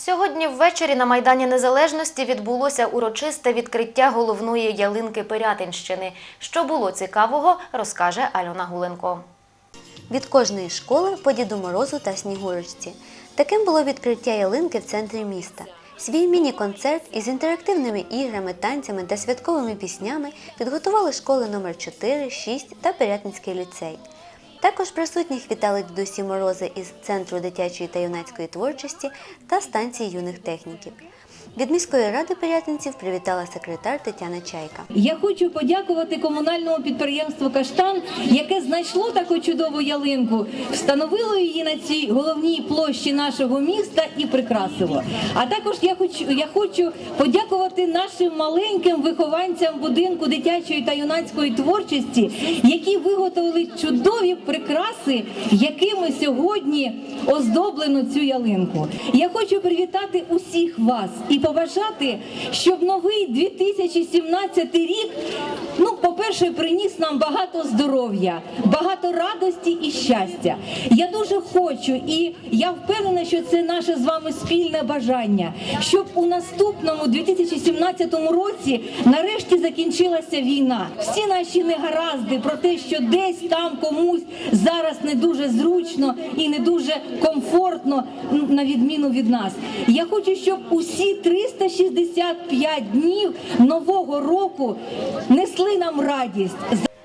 Сьогодні ввечері на Майдані Незалежності відбулося урочисте відкриття головної ялинки Пирятинщини. Що було цікавого, розкаже Альона Гуленко. Від кожної школи по Діду Морозу та Снігурочці. Таким було відкриття ялинки в центрі міста. Свій міні-концерт із інтерактивними іграми, танцями та святковими піснями підготували школи номер 4, 6 та Пирятинський ліцей. Також присутніх вітали дідусі Морози із Центру дитячої та юнацької творчості та станції юних техніків. Від міської ради пирятинців привітала секретар Тетяна Чайка. Я хочу подякувати комунальному підприємству Каштан, яке знайшло таку чудову ялинку, встановило її на цій головній площі нашого міста і прикрасило. А також я хочу, я хочу подякувати нашим маленьким вихованцям будинку дитячої та юнацької творчості, які виготовили чудові прикраси, якими сьогодні оздоблено цю ялинку. Я хочу привітати усіх вас і побажати, щоб новий 2017 рік, ну, по-перше, приніс нам багато здоров'я, багато радості і щастя. Я дуже хочу, і я впевнена, що це наше з вами спільне бажання, щоб у наступному 2017 році нарешті закінчилася війна. Всі наші негаразди про те, що десь там комусь зараз не дуже зручно і не дуже комфортно, на відміну від нас. Я хочу, щоб усі 365 днів нового року несли нам радість.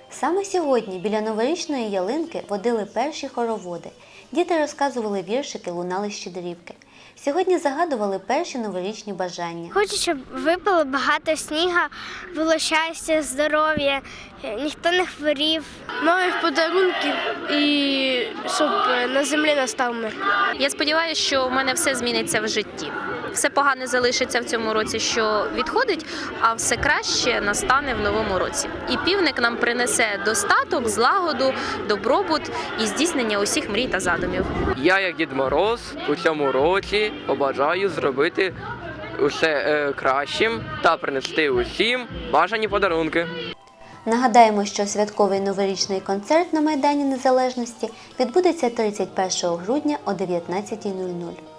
Саме сьогодні біля новорічної ялинки водили перші хороводи. Діти розказували віршики, лунали щедрівки. Сьогодні загадували перші новорічні бажання. Хочу, щоб випало багато сніга, було щастя, здоров'я, е, ніхто не хворів. Нових подарунків і щоб е, на землі настав мир. Я сподіваюся, що в мене все зміниться в житті. Все погане залишиться в цьому році, що відходить, а все краще настане в новому році. І півник нам принесе достаток, злагоду, добробут і здійснення усіх мрій та задумів. Я, як Дід Мороз, у цьому році побажаю зробити усе е, кращим та принести усім бажані подарунки. Нагадаємо, що святковий новорічний концерт на Майдані Незалежності відбудеться 31 грудня о 19.00.